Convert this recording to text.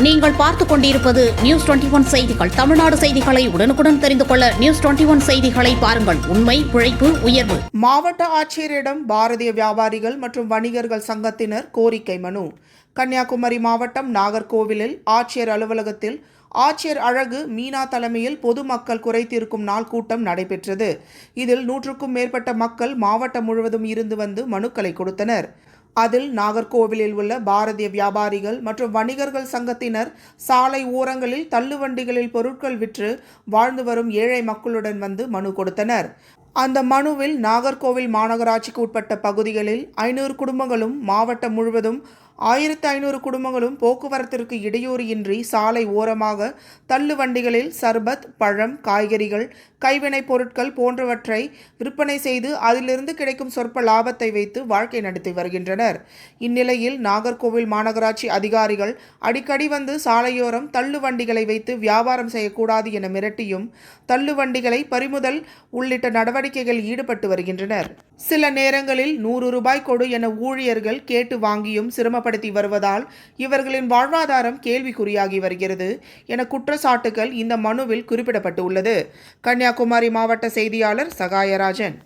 நீங்கள் பார்த்துக் கொண்டிருப்பது நியூஸ் டுவெண்டி ஒன் செய்திகள். தமிழ்நாடு செய்திகளை உடனுக்குடன் தெரிந்து கொள்ள நியூஸ் டுவெண்டி ஒன் செய்திகளை பாருங்கள். உண்மை உழைப்பு உயர்வு. மாவட்ட ஆட்சியரிடம் பாரதிய வியாபாரிகள் மற்றும் வணிகர்கள் சங்கத்தினர் கோரிக்கை மனு. கன்னியாகுமரி மாவட்டம் நாகர்கோவிலில் ஆட்சியர் அலுவலகத்தில் ஆட்சியர் அழகு மீனா தலைமையில் பொதுமக்கள் குறைத்தீர்க்கும் நாள் கூட்டம் நடைபெற்றது. இதில் நூற்றுக்கும் மேற்பட்ட மக்கள் மாவட்டம் முழுவதும் இருந்து வந்து மனுக்களை கொடுத்தனர். அதில் நாகர்கோவிலில் உள்ள பாரதிய வியாபாரிகள் மற்றும் வணிகர்கள் சங்கத்தினர் சாலை ஓரங்களில் தள்ளுவண்டிகளில் பொருட்கள் விற்று வாழ்ந்து வரும் ஏழை மக்களுடன் வந்து மனு கொடுத்தனர். அந்த மனுவில் நாகர்கோவில் மாநகராட்சிக்கு உட்பட்ட பகுதிகளில் ஐநூறு குடும்பங்களும் மாவட்டம் முழுவதும் ஆயிரத்து ஐநூறு குடும்பங்களும் போக்குவரத்திற்கு இடையூறு இன்றி சாலை ஓரமாக தள்ளு வண்டிகளில் சர்பத் பழம் காய்கறிகள் கைவினைப் பொருட்கள் போன்றவற்றை விற்பனை செய்து அதிலிருந்து கிடைக்கும் சொற்ப லாபத்தை வைத்து வாழ்க்கை நடத்தி வருகின்றனர். இந்நிலையில் நாகர்கோவில் மாநகராட்சி அதிகாரிகள் அடிக்கடி வந்து சாலையோரம் தள்ளு வண்டிகளை வைத்து வியாபாரம் செய்யக்கூடாது என மிரட்டியும் தள்ளு வண்டிகளை பறிமுதல் உள்ளிட்ட நடவடிக்கைகளில் ஈடுபட்டு வருகின்றனர். சில நேரங்களில் நூறு ரூபாய் கொடு என ஊழியர்கள் கேட்டு வாங்கியும் சிரமப்படுத்தி வருவதால் இவர்களின் வாழ்வாதாரம் கேள்விக்குறியாகி வருகிறது என குற்றச்சாட்டுகள் இந்த மனுவில் குறிப்பிடப்பட்டுள்ளது. கன்னியாகுமரி மாவட்ட செய்தியாளர் சகாயராஜன்.